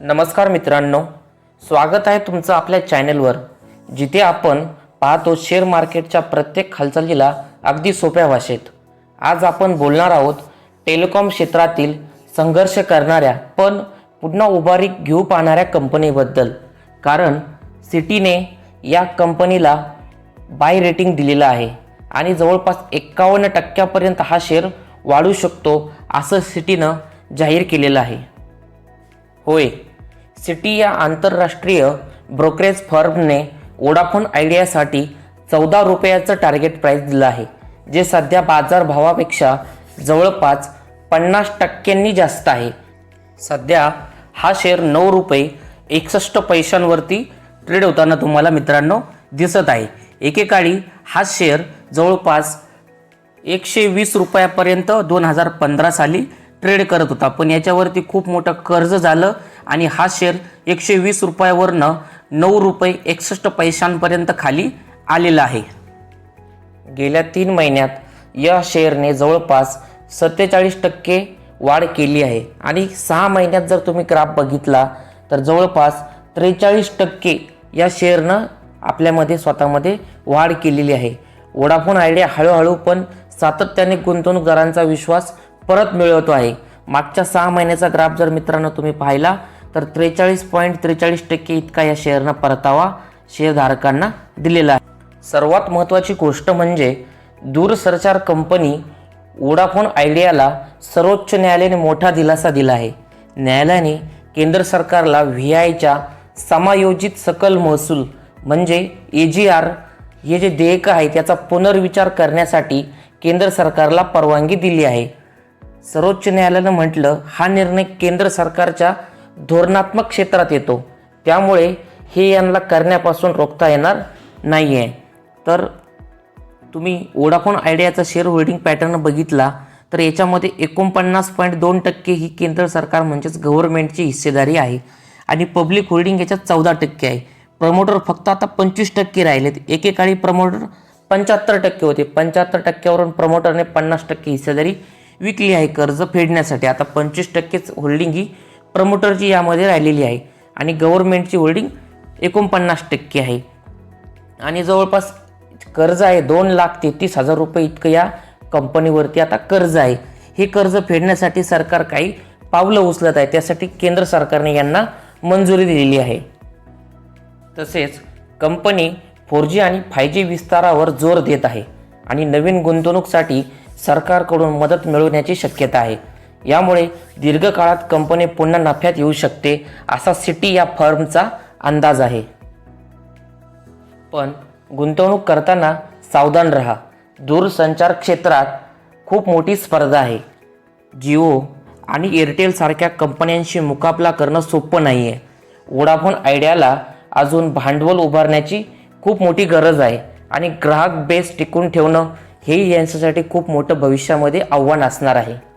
नमस्कार मित्रांनो. स्वागत आहे तुमचं आपल्या चॅनलवर. जिथे आपण पाहतो शेअर मार्केटच्या प्रत्येक हालचालीला अगदी सोप्या भाषेत. आज आपण बोलणार आहोत टेलिकॉम क्षेत्रातील संघर्ष करणाऱ्या पण पुन्हा उभारी घेऊ पाहणाऱ्या कंपनीबद्दल. कारण सिटीने या कंपनीला बाय रेटिंग दिलेलं आहे आणि जवळपास एक्कावन्न टक्क्यापर्यंत हा शेअर वाढू शकतो असं सिटीनं जाहीर केलेलं आहे. होय सिटी या आंतरराष्ट्रीय ब्रोकरेज फर्मने वोडाफोन आयडियासाठी चौदा रुपयाचं टार्गेट प्राईस दिलं आहे जे सध्या बाजारभावापेक्षा जवळपास पन्नास टक्क्यांनी जास्त आहे. सध्या हा शेअर नऊ रुपये एकसष्ट पैशांवरती ट्रेड होताना तुम्हाला मित्रांनो दिसत आहे. एकेकाळी हा शेअर जवळपास एकशे वीस रुपयापर्यंत दोन हजार पंधरा साली ट्रेड करत होता. पण याच्यावरती खूप मोठं कर्ज झालं. आणि हा शेअर एकशे वीस रुपयावरनं नऊ रुपये एकसष्ट पैशांपर्यंत खाली आलेला आहे. गेल्या तीन महिन्यात या शेअरने जवळपास सत्तेचाळीस टक्के वाढ केली आहे. आणि सहा महिन्यात जर तुम्ही ग्राफ बघितला तर जवळपास त्रेचाळीस टक्के या शेअरनं आपल्यामध्ये स्वतःमध्ये वाढ केलेली आहे. वोडाफोन आयडिया हळूहळू पण सातत्याने गुंतवणूकदारांचा विश्वास परत मिळवतो आहे. मागच्या सहा महिन्याचा ग्राफ जर मित्रांनो तुम्ही पाहिला तर त्रेचाळीस पॉईंट त्रेचाळीस टक्के इतका या शेअरनं परतावा शेअरधारकांना दिलेला आहे. सर्वात महत्त्वाची गोष्ट म्हणजे दूरसंचार कंपनी वोडाफोन आयडियाला सर्वोच्च न्यायालयाने मोठा दिलासा दिला आहे. न्यायालयाने केंद्र सरकारला व्ही आयच्या समायोजित सकल महसूल म्हणजे ए जी आर हे जे देयक आहे त्याचा पुनर्विचार करण्यासाठी केंद्र सरकारला परवानगी दिली आहे. सर्वोच्च न्यायालयानं म्हटलं हा निर्णय केंद्र सरकारच्या धोरणात्मक क्षेत्रात येतो. त्यामुळे हे यांना करण्यापासून रोखता येणार नाही आहे तर तुम्ही वोडाफोन आयडियाचा शेअर होल्डिंग पॅटर्न बघितला तर याच्यामध्ये एकोणपन्नास पॉईंट दोन टक्के ही केंद्र सरकार म्हणजेच गव्हर्नमेंटची हिस्सेदारी आहे. आणि पब्लिक होल्डिंग याच्यात चौदा टक्के आहे. प्रमोटर फक्त आता पंचवीस टक्के राहिलेत. एकेकाळी प्रमोटर पंच्याहत्तर टक्के होते. पंच्याहत्तर टक्क्यावरून प्रमोटरने पन्नास टक्के हिस्सेदारी विकली आहे कर्ज फेडण्यासाठी. आता पंचवीस टक्केच होल्डिंग ही प्रमोटरची यामध्ये राहिलेली आहे. आणि गव्हर्नमेंटची होल्डिंग एकोणपन्नास टक्के आहे. आणि जवळपास कर्ज आहे दोन लाख तेहतीस हजार रुपये इतकं या कंपनीवरती आता कर्ज आहे. हे कर्ज फेडण्यासाठी सरकार काही पावलं उचलत आहे. त्यासाठी केंद्र सरकारने यांना मंजुरी दिलेली आहे. तसेच कंपनी फोर जी आणि फाय जी विस्तारावर जोर देत आहे. आणि नवीन गुंतवणूकसाठी सरकारकडून मदत मिळवण्याची शक्यता आहे. यामुळे दीर्घकाळात कंपनी पुन्हा नफ्यात येऊ शकते असा सिटी या फर्मचा अंदाज आहे. पण गुंतवणूक करताना सावधान रहा. दूरसंचार क्षेत्रात खूप मोठी स्पर्धा आहे. जिओ आणि एअरटेलसारख्या कंपन्यांशी मुकाबला करणं सोपं नाही आहे वोडाफोन आयडियाला अजून भांडवल उभारण्याची खूप मोठी गरज आहे आणि ग्राहक बेस टिकून ठेवणं हे यांच्यासाठी खूप मोठं भविष्यामध्ये आव्हान असणार आहे.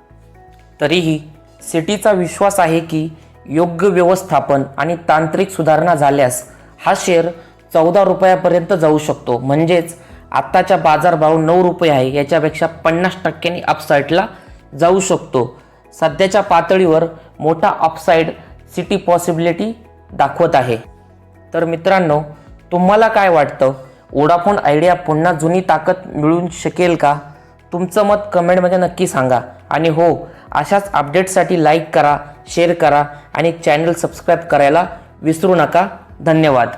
तरीही सिटीचा विश्वास आहे की योग्य व्यवस्थापन आणि तांत्रिक सुधारणा झाल्यास हा शेअर चौदा रुपयापर्यंत जाऊ शकतो. म्हणजेच आत्ताच्या बाजारभाव नऊ रुपये आहे याच्यापेक्षा पन्नास टक्क्यांनी अपसाईडला जाऊ शकतो. सध्याच्या पातळीवर मोठा अपसाईड सिटी पॉसिबिलिटी दाखवत आहे. तर मित्रांनो तुम्हाला काय वाटतं? वोडाफोन आयडिया पुन्हा जुनी ताकद मिळू शकेल का? तुमचं मत कमेंटमध्ये नक्की सांगा. आणि हो अशाच अपडेट्ससाठी लाईक करा शेअर करा आणि चॅनल सबस्क्राईब करायला विसरू नका. धन्यवाद.